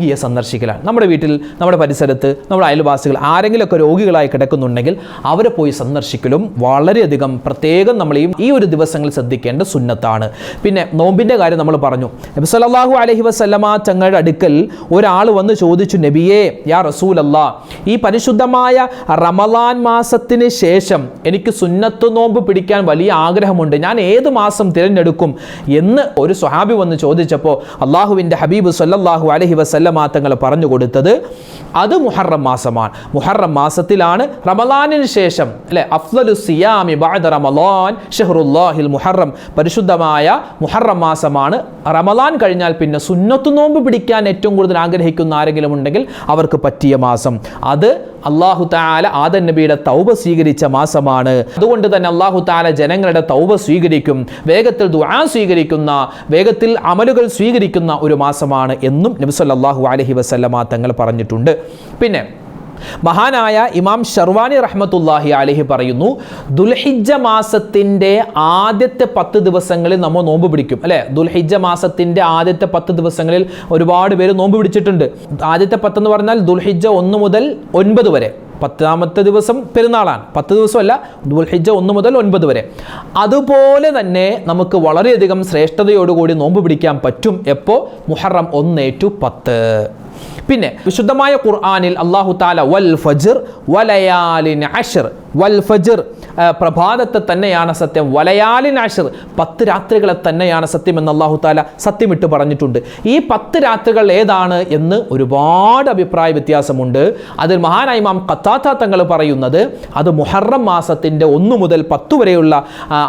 രോഗിയെ സന്ദർശിക്കലാണ്. നമ്മുടെ വീട്ടിൽ നമ്മുടെ പരിസരത്ത് നമ്മുടെ അയൽവാസികൾ ആരെങ്കിലുമൊക്കെ രോഗികളായി കിടക്കുന്നുണ്ടെങ്കിൽ അവരെ പോയി സന്ദർശിക്കലും വളരെയധികം പ്രത്യേകം നമ്മൾ ഈ ഒരു ദിവസങ്ങളിൽ ശ്രദ്ധിക്കേണ്ട സുന്നത്താണ്. പിന്നെ നോമ്പിന്റെ കാര്യം നമ്മൾ പറഞ്ഞു. നബി സല്ലല്ലാഹു അലൈഹി വസല്ലമ തങ്ങളുടെ അടുക്കൽ ഒരാൾ വന്ന് ചോദിച്ചു നബിയേ യാ റസൂലല്ലാ ഈ പരിശുദ്ധമായ റമലാൻ മാസത്തിന് ശേഷം എനിക്ക് സുന്നത്ത് നോമ്പ് പിടിക്കാൻ വലിയ ആഗ്രഹമുണ്ട്. ഞാൻ ഏത് മാസം തിരഞ്ഞെടുക്കും? എന്ന് ഒരു സ്വഹാബി വന്ന് ചോദിച്ചപ്പോൾ അള്ളാഹുവിന്റെ ഹബീബ് സല്ലാഹു അലഹി വസല്ലമ തങ്ങൾ പറഞ്ഞു കൊടുത്തത് അത് മുഹറം മാസമാണ്. മുഹറം മാസത്തിലാണ് റമലാനിന് ശേഷം അല്ലെ? അഫ്ലു സിയാമി ബഅദ റമലാൻ ഷഹറുല്ലാഹിൽ മുഹറം. പരിശുദ്ധമായ മുഹറം മാസമാണ്. റമലാൻ കഴിഞ്ഞാൽ പിന്നെ സുന്നത്തു നോമ്പ് പിടിക്കാൻ ഏറ്റവും കൂടുതൽ ആഗ്രഹിക്കുന്ന ആരെങ്കിലും ഉണ്ടെങ്കിൽ അവർക്ക് പറ്റിയ മാസം. അത് അള്ളാഹു താല ആദൻ നബിയുടെ തൗബ സ്വീകരിച്ച മാസമാണ്. അതുകൊണ്ട് തന്നെ അള്ളാഹു താല ജനങ്ങളുടെ തൗബ സ്വീകരിക്കും വേഗത്തിൽ ദുആ സ്വീകരിക്കുന്ന വേഗത്തിൽ അമലുകൾ സ്വീകരിക്കുന്ന ഒരു മാസമാണ് എന്നും നബി സല്ലല്ലാഹു അലൈഹി വസല്ലമ തങ്ങൾ പറഞ്ഞിട്ടുണ്ട്. പിന്നെ മഹാനായ ഇമാം ഷർവാനി റഹ്മത്തുല്ലാഹി അലഹി പറയുന്നു ദുൽഹിജ മാസത്തിന്റെ ആദ്യത്തെ പത്ത് ദിവസങ്ങളിൽ നമ്മൾ നോമ്പ് പിടിക്കും. അല്ലേ? ദുൽഹിജ മാസത്തിന്റെ ആദ്യത്തെ പത്ത് ദിവസങ്ങളിൽ ഒരുപാട് പേര് നോമ്പ് പിടിച്ചിട്ടുണ്ട്. ആദ്യത്തെ പത്ത് എന്ന് പറഞ്ഞാൽ ദുൽഹിജ ഒന്ന് മുതൽ ഒൻപത് വരെ. പത്താമത്തെ ദിവസം പെരുന്നാളാണ്. പത്ത് ദിവസമല്ല ദുൽഹിജ ഒന്ന് മുതൽ ഒൻപത് വരെ. അതുപോലെ തന്നെ നമുക്ക് വളരെയധികം ശ്രേഷ്ഠതയോടുകൂടി നോമ്പ് പിടിക്കാൻ പറ്റും. എപ്പോൾ മുഹറം ഒന്ന് ടു പത്ത്. പിന്നെ വിശുദ്ധമായ ഖുർആനിൽ അള്ളാഹു താല വൽ ഫജിർ വലയാലിൻ അഷർ വൽ ഫജിർ പ്രഭാതത്തെ തന്നെയാണ് സത്യം. വലയാലിൻ അഷർ പത്ത് രാത്രികളെ തന്നെയാണ് സത്യം എന്ന് അള്ളാഹു താല സത്യമിട്ട് പറഞ്ഞിട്ടുണ്ട്. ഈ പത്ത് രാത്രികൾ ഏതാണ് എന്ന് ഒരുപാട് അഭിപ്രായ വ്യത്യാസമുണ്ട്. അതിൽ മഹാനായ ഇമാം ഖത്താത്ത തങ്ങൾ പറയുന്നത് അത് മുഹറം മാസത്തിന്റെ ഒന്നു മുതൽ പത്ത് വരെയുള്ള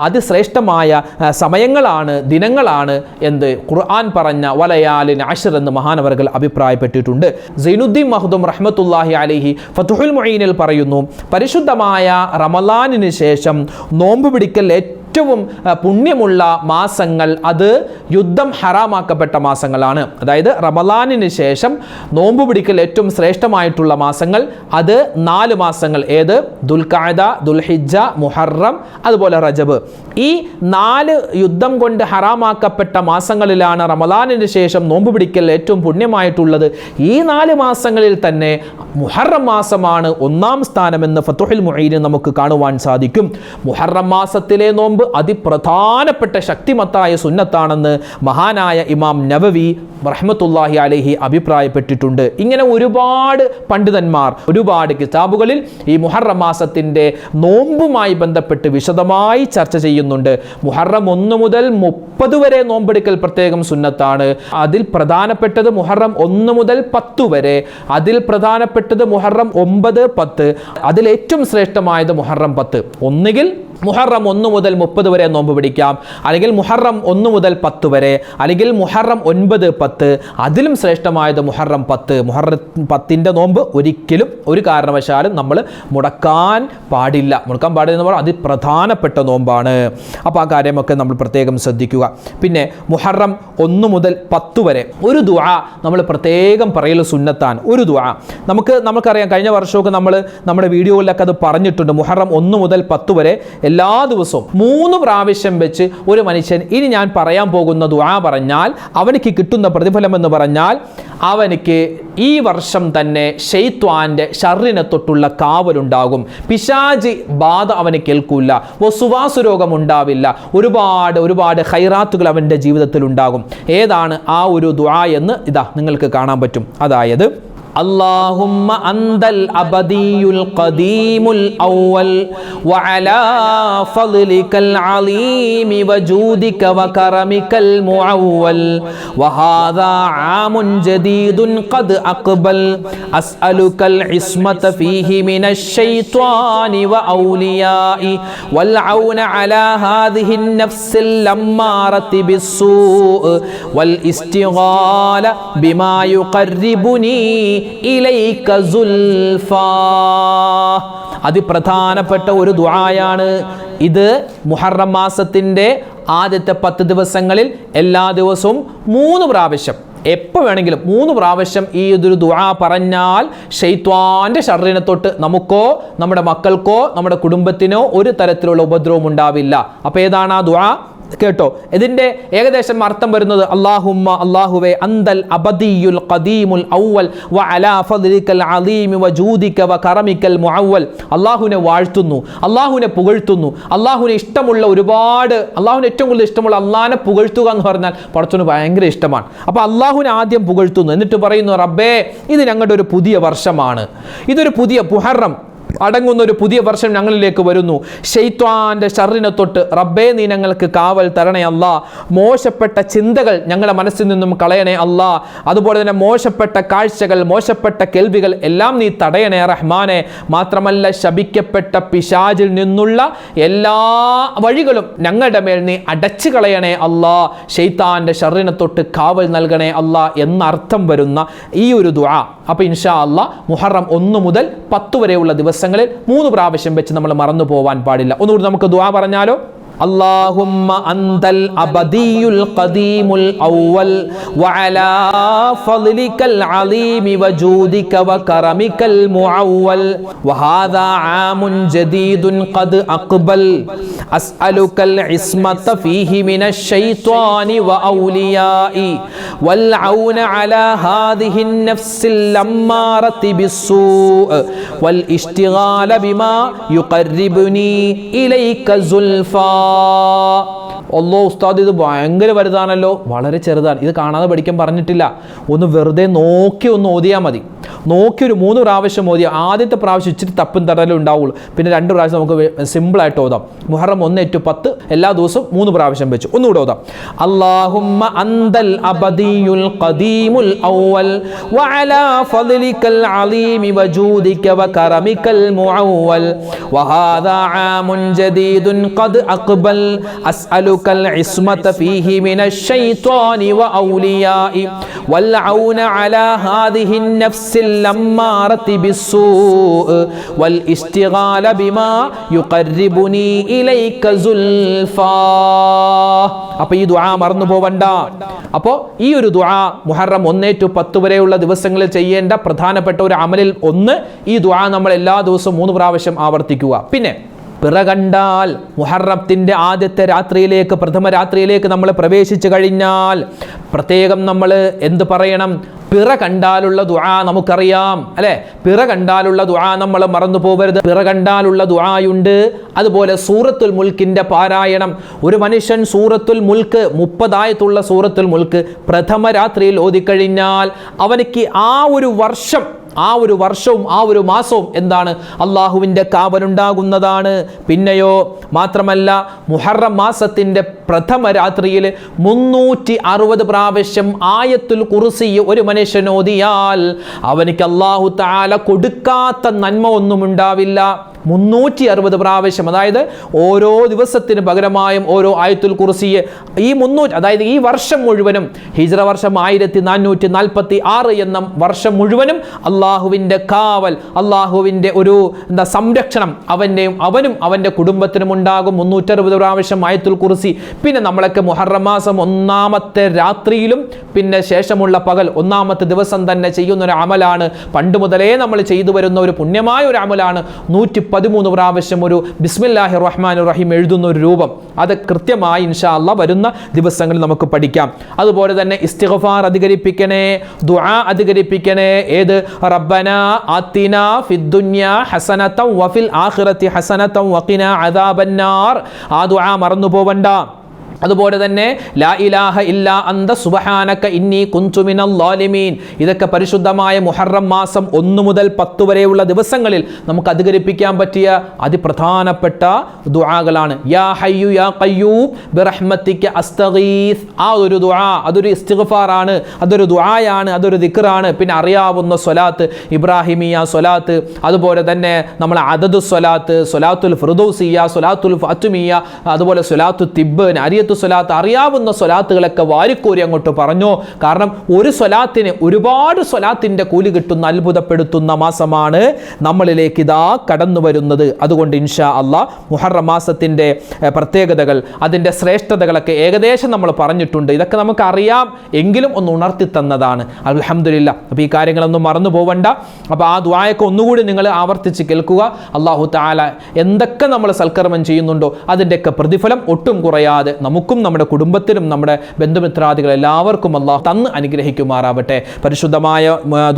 അതിശ്രേഷ്ഠമായ സമയങ്ങളാണ് ദിനങ്ങളാണ് എന്ത് ഖുർആൻ പറഞ്ഞ വലയാലിൻ അഷർ എന്ന് മഹാനവർകൾ അഭിപ്രായപ്പെട്ടിട്ടുണ്ട്. സൈനുദ്ദീൻ മഹദും റഹ്മത്തുല്ലാഹി അലിഹി ഫതുഹുൽ മൊയ്നിൽ പറയുന്നു പരിശുദ്ധമായ റമലാനിന് ശേഷം നോമ്പ് പിടിക്കൽ ഏറ്റവും പുണ്യമുള്ള മാസങ്ങൾ അത് യുദ്ധം ഹറാമാക്കപ്പെട്ട മാസങ്ങളാണ്. അതായത് റമലാനിന് ശേഷം നോമ്പ് പിടിക്കൽ ഏറ്റവും ശ്രേഷ്ഠമായിട്ടുള്ള മാസങ്ങൾ അത് നാല് മാസങ്ങൾ. ഏത്? ദുൽഖായ ദുൽഹിജ മുഹറം അതുപോലെ റജബ്. ഈ നാല് യുദ്ധം കൊണ്ട് ഹറാമാക്കപ്പെട്ട മാസങ്ങളിലാണ് റമദാനിന് ശേഷം നോമ്പ് പിടിക്കൽ ഏറ്റവും പുണ്യമായിട്ടുള്ളത്. ഈ നാല് മാസങ്ങളിൽ തന്നെ മുഹറം മാസമാണ് ഒന്നാം സ്ഥാനമെന്ന് ഫത്തുഹിൽ മുഹീന് നമുക്ക് കാണുവാൻ സാധിക്കും. മുഹറം മാസത്തിലെ നോമ്പ് അതിപ്രധാനപ്പെട്ട ശക്തിമത്തായ സുന്നത്താണെന്ന് മഹാനായ ഇമാം നവവി റഹ്മത്തുല്ലാഹി അലഹി അഭിപ്രായപ്പെട്ടിട്ടുണ്ട്. ഇങ്ങനെ ഒരുപാട് പണ്ഡിതന്മാർ ഒരുപാട് കിതാബുകളിൽ ഈ മുഹറം മാസത്തിന്റെ നോമ്പുമായി ബന്ധപ്പെട്ട് വിശദമായി ചർച്ച ചെയ്യുന്നുണ്ട്. മുഹറം ഒന്ന് മുതൽ മുപ്പത് വരെ നോമ്പെടുക്കൽ പ്രത്യേകം സുന്നത്താണ്. അതിൽ പ്രധാനപ്പെട്ടത് മുഹറം ഒന്ന് മുതൽ പത്ത് വരെ. അതിൽ പ്രധാനപ്പെട്ടത് മുഹറം ഒമ്പത് പത്ത്. അതിൽ ഏറ്റവും ശ്രേഷ്ഠമായത് മുഹറം പത്ത്. ഒന്നുകിൽ മുഹറം ഒന്ന് മുതൽ മുപ്പത് വരെ നോമ്പ് പിടിക്കാം. അല്ലെങ്കിൽ മുഹറം ഒന്ന് മുതൽ പത്ത് വരെ അല്ലെങ്കിൽ മുഹറം ഒൻപത് പത്ത് അതിലും ശ്രേഷ്ഠമായത് മുഹറം പത്ത്. മുഹറം പത്തിന്റെ നോമ്പ് ഒരിക്കലും ഒരു കാരണവശാലും നമ്മൾ മുടക്കാൻ പാടില്ല. മുടക്കാൻ പാടില്ല എന്ന് പറഞ്ഞാൽ അതിപ്രധാനപ്പെട്ട നോമ്പാണ്. അപ്പോൾ ആ കാര്യമൊക്കെ നമ്മൾ പ്രത്യേകം ശ്രദ്ധിക്കുക. പിന്നെ മുഹറം ഒന്ന് മുതൽ പത്ത് വരെ ഒരു ദുആ നമ്മൾ പ്രത്യേകം പറയൽ സുന്നത്താണ്. ഒരു ദുആ. നമുക്ക് നമുക്കറിയാം കഴിഞ്ഞ വർഷമൊക്കെ നമ്മൾ നമ്മുടെ വീഡിയോയിലൊക്കെ അത് പറഞ്ഞിട്ടുണ്ട്. മുഹറം ഒന്ന് മുതൽ പത്ത് വരെ എല്ലാ ദിവസവും മൂന്ന് പ്രാവശ്യം വെച്ച് ഒരു മനുഷ്യൻ ഇനി ഞാൻ പറയാൻ പോകുന്ന ദുആ പറഞ്ഞാൽ അവനിക്ക് കിട്ടുന്ന പ്രതിഫലം എന്ന് പറഞ്ഞാൽ അവനിക്ക് ഈ വർഷം തന്നെ ഷെയ്ത്വാന്റെ ഷർറിനെ തൊട്ടുള്ള കാവലുണ്ടാകും. പിശാജ് ബാധ അവന് കേൾക്കൂല വസുവാസു രോഗം ഉണ്ടാവില്ല ഒരുപാട് ഒരുപാട് ഹൈറാത്തുകൾ അവന്റെ ജീവിതത്തിൽ ഉണ്ടാകും ഏതാണ് ആ ഒരു ദുആ എന്ന് ഇതാ നിങ്ങൾക്ക് കാണാൻ പറ്റും. അതായത് اللهم أنت الأبدي القديم الأول وعلى فضلك العليم وجودك وكرمك المعول وهذا عام جديد قد أقبل. أسألك العصمة فيه من الشيطان وأولياء والعون على هذه النفس الأمارة بالسوء والاستغالة بما يقربني അതിപ്രധാനപ്പെട്ട ഒരു ദുആയാണ് ഇത് മുഹറം മാസത്തിന്റെ ആദ്യത്തെ പത്ത് ദിവസങ്ങളിൽ എല്ലാ ദിവസവും മൂന്ന് പ്രാവശ്യം. എപ്പോൾ വേണമെങ്കിലും മൂന്ന് പ്രാവശ്യം ഈ ഇതൊരു ദുആ പറഞ്ഞാൽ ഷെയ്ത്വാന്റെ ഷർറിനെ തൊട്ട് നമുക്കോ നമ്മുടെ മക്കൾക്കോ നമ്മുടെ കുടുംബത്തിനോ ഒരു തരത്തിലുള്ള ഉപദ്രവം ഉണ്ടാവില്ല. അപ്പോൾ ഏതാണ് ആ ദുആ? കേട്ടോ. ഇതിന്റെ ഏകദേശം അർത്ഥം വരുന്നത് അല്ലാഹുമ്മ അല്ലാഹുവേ അന്തൽ അബദിയുൽ ഖദീമുൽ ഔവൽ വ അലാ അല്ലാഹുവിനെ വാഴ്ത്തുന്നു അള്ളാഹുവിനെ പുകഴ്ത്തുന്നു അള്ളാഹുവിനെ ഇഷ്ടമുള്ള ഒരുപാട് അള്ളാഹുവിന് ഏറ്റവും കൂടുതൽ ഇഷ്ടമുള്ള അള്ളാഹിനെ പുകഴ്ത്തുക എന്ന് പറഞ്ഞാൽ പടച്ചോന് ഭയങ്കര ഇഷ്ടമാണ്. അപ്പോൾ അള്ളാഹുവിനെ ആദ്യം പുകഴ്ത്തുന്നു. എന്നിട്ട് പറയുന്നു റബ്ബേ ഇത് ഞങ്ങളുടെ ഒരു പുതിയ വർഷമാണ്. ഇതൊരു പുതിയ മുഹറം. അടങ്ങുന്ന ഒരു പുതിയ വർഷം ഞങ്ങളിലേക്ക് വരുന്നു. ഷെയ്ത്വാന്റെ ഷറിനെ തൊട്ട് റബ്ബേ നീ ഞങ്ങൾക്ക് കാവൽ തരണേ അല്ല. മോശപ്പെട്ട ചിന്തകൾ ഞങ്ങളുടെ മനസ്സിൽ നിന്നും കളയണേ അല്ല. അതുപോലെ തന്നെ മോശപ്പെട്ട കാഴ്ചകൾ മോശപ്പെട്ട കേൾവികൾ എല്ലാം നീ തടയണേ റഹ്മാനെ. മാത്രമല്ല ശപിക്കപ്പെട്ട പിശാജിൽ നിന്നുള്ള എല്ലാ വഴികളും ഞങ്ങളുടെ മേൽ നീ അടച്ചു കളയണേ അല്ലാ. ഷെയ്ത്താന്റെ ഷറിനെ തൊട്ട് കാവൽ നൽകണേ അല്ലാ എന്നർത്ഥം വരുന്ന ഈ ഒരു ദുആ. അപ്പോൾ ഇൻഷാ അല്ലാ മുഹറം ഒന്ന് മുതൽ പത്ത് വരെയുള്ള ദിവസങ്ങളിൽ മൂന്ന് പ്രാവശ്യം വെച്ച് നമ്മൾ മറന്നു പോവാൻ പാടില്ല. ഒന്നുകൂടി നമുക്ക് ദുആ പറഞ്ഞാലോ? اللهم أنت الأبدي القديم الأول وعلى فضلك العظيم وجودك وكرمك المعول. وهذا عام جديد قد أقبل. أسألك العصمة فيه من الشيطان وأوليائي والعون على هذه النفس الأمارة بالسوء والاشتغال بما يقربني إليك 감사합니다. ഒല്ലോ ഉസ്താദ് ഇത് ഭയങ്കര വലുതാണല്ലോ. വളരെ ചെറുതാണ്. ഇത് കാണാതെ പഠിക്കാൻ പറഞ്ഞിട്ടില്ല. ഒന്ന് വെറുതെ നോക്കി ഒന്ന് ഓതിയാൽ മതി. നോക്കി ഒരു മൂന്ന് പ്രാവശ്യം ഓതിയ. ആദ്യത്തെ പ്രാവശ്യം ഇച്ചിരി തപ്പും തടലും ഉണ്ടാവുള്ളൂ. പിന്നെ രണ്ട് പ്രാവശ്യം നമുക്ക് സിമ്പിളായിട്ട് ഓതാം. മുഹറം ഒന്ന് എട്ട് പത്ത് എല്ലാ ദിവസവും മൂന്ന് പ്രാവശ്യം വെച്ചു ഒന്നുകൂടെ ഓതാം. അള്ളാഹുമ്മ അന്തൽ അബദിയുൽ ഖദീമുൽ ഔവൽ വഅലാ ഫദ്ലിക്കൽ അലീമി വജൂദിക വകറമിക്കൽ മുഅവൽ വഹാദാ ആമുൻ ജദീദുൻ ഖദ് അഖ്ബൽ അസ്അലുക العصمة فيه من الشيطان وأوليائي والعون على هذه النفس الأمارة بالسوء والاشتغال بما يقربني إليك زلفا അപ്പോൾ ഈ ദുആ മറന്നു പോവണ്ട അപ്പോൾ ഈ ഒരു ദുആ മുഹറം ഒന്നേ ടു പത്ത് വരെയുള്ള ദിവസങ്ങളിൽ ചെയ്യേണ്ട പ്രധാനപ്പെട്ട ഒരു അമലിൽ ഒന്ന് ഈ ദുആ നമ്മൾ എല്ലാ ദിവസവും മൂന്ന് പ്രാവശ്യം ആവർത്തിക്കുക പിന്നെ പിറ കണ്ടാൽ മുഹറത്തിന്റെ ആദ്യത്തെ രാത്രിയിലേക്ക് പ്രഥമ രാത്രിയിലേക്ക് നമ്മൾ പ്രവേശിച്ചു കഴിഞ്ഞാൽ പ്രത്യേകം നമ്മൾ എന്ത് പറയണം? പിറ കണ്ടാലുള്ള ദുആ നമുക്കറിയാം അല്ലേ? പിറ കണ്ടാലുള്ള ദുആ നമ്മൾ മറന്നു പോകരുത് പിറ കണ്ടാലുള്ള ദുആയുണ്ട്. അതുപോലെ സൂറത്തുൽ മുൽക്കിന്റെ പാരായണം. ഒരു മനുഷ്യൻ സൂറത്തുൽ മുൽക്ക് മുപ്പതായത്തുള്ള സൂറത്തുൽ മുൽക്ക് പ്രഥമ രാത്രിയിൽ ഓതിക്കഴിഞ്ഞാൽ അവനിക്ക് ആ ഒരു വർഷം ആ ഒരു വർഷവും ആ ഒരു മാസവും എന്താണ്? അള്ളാഹുവിന്റെ കാവലുണ്ടാകുന്നതാണ്. പിന്നെയോ മാത്രമല്ല മുഹറം മാസത്തിന്റെ പ്രഥമ രാത്രിയിൽ മുന്നൂറ്റി അറുപത് പ്രാവശ്യം ആയത്തുൽ കുറിസി ഒരു മനുഷ്യൻ ഓതിയാൽ അവനിക്ക് അള്ളാഹു താല കൊടുക്കാത്ത നന്മ ഒന്നും ഉണ്ടാവില്ല. മുന്നൂറ്റി അറുപത് പ്രാവശ്യം. അതായത് ഓരോ ദിവസത്തിന് പകരമായും ഓരോ ആയത്തുൽ കുറിസിയെ ഈ മുന്നൂറ്റി അതായത് ഈ വർഷം മുഴുവനും ഹിജ്ര വർഷം ആയിരത്തി നാനൂറ്റി നാൽപ്പത്തി ആറ് എന്ന വർഷം മുഴുവനും അള്ളാഹുവിന്റെ കാവൽ അള്ളാഹുവിന്റെ ഒരു എന്താ സംരക്ഷണം അവന്റെയും അവനും അവന്റെ കുടുംബത്തിനും ഉണ്ടാകും. മുന്നൂറ്ററുപത് പ്രാവശ്യം ആയത്തുൽ കുറിസി പിന്നെ നമ്മളൊക്കെ മുഹറം മാസം ഒന്നാമത്തെ രാത്രിയിലും പിന്നെ ശേഷമുള്ള പകൽ ഒന്നാമത്തെ ദിവസം തന്നെ ചെയ്യുന്ന ഒരു അമലാണ്. പണ്ട് മുതലേ നമ്മൾ ചെയ്തു വരുന്ന ഒരു പുണ്യമായ ഒരു അമലാണ്. നൂറ്റി പതിമൂന്ന് പ്രാവശ്യം ഒരു ബിസ്മില്ലാഹി റഹ്മാൻ റഹീം എഴുതുന്ന ഒരു രൂപം. അത് കൃത്യമായി ഇൻഷാ അല്ല വരുന്ന ദിവസങ്ങളിൽ നമുക്ക് പഠിക്കാം. അതുപോലെ തന്നെ ഇസ്തിഗ്ഫാർ അധികരിപ്പിക്കണേ ദുആ അധികരിപ്പിക്കണേ. ഏത്? റബ്ബന ആത്തിന ഫിദ്ദുന്യ ഹസനത്തം വഫിൽ ആഖിറത്തി ഹസനത്തം വഖിന അദാബന്നാർ. ആ ദുആ മറന്നു പോവണ്ട അതുപോലെ തന്നെ ലാ ഇലാഹ ഇല്ല അന്ത സുബഹാനക്ക ഇന്നി കുഞ്ചുമിനൽ ലാലിമീൻ. ഇതൊക്കെ പരിശുദ്ധമായ മുഹറം മാസം ഒന്ന് മുതൽ പത്ത് വരെയുള്ള ദിവസങ്ങളിൽ നമുക്ക് അധികരിപ്പിക്കാൻ പറ്റിയ അതിപ്രധാനപ്പെട്ട ദുആകളാണ്. യാ ഹയ്യു യാ ഖയ്യൂം ബിറഹ്മത്തിക അസ്തഗീസ്. ആ ഒരു ദുആ അതൊരു ഇസ്തിഗ്ഫാറാണ് അതൊരു ദുആയാണ് അതൊരു ദിക്റാണ്. പിന്നെ അറിയാവുന്ന സ്വലാത്ത് ഇബ്രാഹിമിയ സ്വലാത്ത്. അതുപോലെ തന്നെ നമ്മൾ അദദു സ്വലാത്ത് സ്വലാത്തുൽ ഫിർദൗസിയ സ്വലാത്തുൽ ഫാറ്റുമിയ അതുപോലെ സ്വലാത്തു തിബ് അരിയത്തു സ്വലാത്ത് അറിയാവുന്ന സ്വലാത്തുകളൊക്കെ വാരിക്കോരി അങ്ങോട്ട് പറഞ്ഞു. കാരണം ഒരു സ്വലാത്തിന് ഒരുപാട് സ്വലാത്തിന്റെ കൂലി കിട്ടുന്ന അത്ഭുതപ്പെടുത്തുന്ന മാസമാണ് നമ്മളിലേക്ക് ഇതാ കടന്നു വരുന്നത്. അതുകൊണ്ട് ഇൻഷാ അള്ളാഹ് മുഹറം മാസത്തിന്റെ പ്രത്യേകതകൾ അതിന്റെ ശ്രേഷ്ഠതകളൊക്കെ ഏകദേശം നമ്മൾ പറഞ്ഞിട്ടുണ്ട്. ഇതൊക്കെ നമുക്ക് അറിയാം എങ്കിലും ഒന്ന് ഉണർത്തി തന്നതാണ്. അലഹമില്ല അപ്പോൾ ഈ കാര്യങ്ങളൊന്നും മറന്നു പോവണ്ട. അപ്പോൾ ആ ദ്വായൊക്കെ ഒന്നുകൂടി നിങ്ങൾ ആവർത്തിച്ച് കേൾക്കുക. അള്ളാഹു താല എന്തൊക്കെ നമ്മൾ സൽക്കർമ്മം ചെയ്യുന്നുണ്ടോ അതിന്റെയൊക്കെ പ്രതിഫലം ഒട്ടും കുറയാതെ നമുക്ക് നമുക്കും നമ്മുടെ കുടുംബത്തിനും നമ്മുടെ ബന്ധുമിത്രാദികൾ എല്ലാവർക്കും അള്ളാഹു തന്ന് അനുഗ്രഹിക്കുമാറാവട്ടെ. പരിശുദ്ധമായ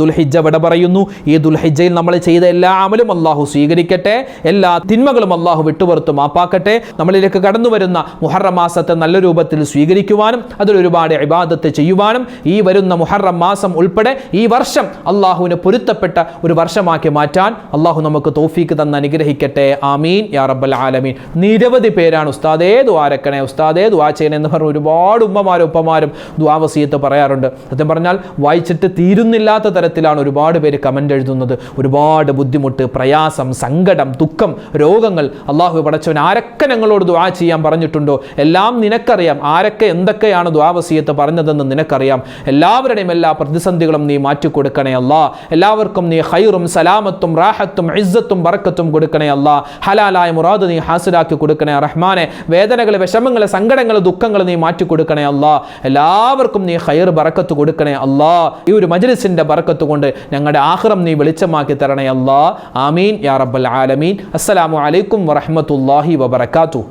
ദുൽഹിജ ദുൽഹിജ്ജ വിട പറയുന്നു. ഈ ദുൽഹിജ്ജയിൽ നമ്മൾ ചെയ്ത എല്ലാ അമലും അള്ളാഹു സ്വീകരിക്കട്ടെ. എല്ലാ തിന്മകളും അള്ളാഹു വിട്ടുപുറത്ത് മാപ്പാക്കട്ടെ. നമ്മളിലേക്ക് കടന്നു വരുന്ന മുഹറം മാസത്തെ നല്ല രൂപത്തിൽ സ്വീകരിക്കുവാനും അതിൽ ഒരുപാട് ഇബാദത്ത് ചെയ്യുവാനും ഈ വരുന്ന മുഹറം മാസം ഉൾപ്പെടെ ഈ വർഷം അള്ളാഹുവിന് പൊരുത്തപ്പെട്ട ഒരു വർഷമാക്കി മാറ്റാൻ അള്ളാഹു നമുക്ക് തോഫീക്ക് തന്ന് അനുഗ്രഹിക്കട്ടെ. ആമീൻ. യാ റബ്ബൽ ആലമീൻ. നിരവധി പേരാണ് ഉസ്താദേ ദ്വാരക്കണേ ഉസ്താദേ ദ്വാ ചെയ്യണേ എന്ന് പറഞ്ഞ് ഒരുപാട് ഉമ്മമാരും ഉപ്പമാരും ദ്വാവസീയത്ത് പറയാറുണ്ട്. സത്യം പറഞ്ഞാൽ വായിച്ചിട്ട് തീരുന്നില്ലാത്ത തരത്തിലാണ് ഒരുപാട് പേര് കമന്റ് എഴുതുന്നത്. ഒരുപാട് ബുദ്ധിമുട്ട് പ്രയാസം സങ്കടം ദുഃഖം രോഗങ്ങൾ. അള്ളാഹു പടച്ചവൻ ആരൊക്കെ ഞങ്ങളോട് ദ്വാ ചെയ്യാൻ പറഞ്ഞിട്ടുണ്ടോ? എല്ലാം നിനക്കറിയാം. ആരൊക്കെ എന്തൊക്കെയാണ് ദ്വാവസീയത്ത് പറഞ്ഞതെന്ന് നിനക്കറിയാം. എല്ലാവരുടെയും എല്ലാ പ്രതിസന്ധികളും നീ മാറ്റിക്കൊടുക്കണേ അല്ലാ. എല്ലാവർക്കും നീ ഹൈറും സലാമത്തും റാഹത്തും ഇസ്സത്തും ബറക്കത്തും കൊടുക്കണേ അല്ലാ. ഹലാലായ മുറാദ് നീ ഹാസിലാക്കി കൊടുക്കണേ റഹ്മാനെ. വേദനകളെ വിഷമങ്ങളെ വിഷമങ്ങൾ സങ്കടങ്ങൾ ദുഃഖങ്ങൾ നീ മാറ്റി കൊടുക്കണേ അല്ല. എല്ലാവർക്കും നീ ഹയർ ബറക്കത്ത് കൊടുക്കണേ അല്ല. ഈ ഒരു മജ്ലിസിന്റെ ബറക്കത്ത് കൊണ്ട് ഞങ്ങളുടെ ആഹ്റം നീ വെളിച്ചമാക്കി തരണേ അല്ലാ. ആമീൻ. യാ റബ്ബൽ ആലമീൻ. അസ്സലാമു അലൈക്കും വറഹ്മത്തുള്ളാഹി വബറകാതുഹു.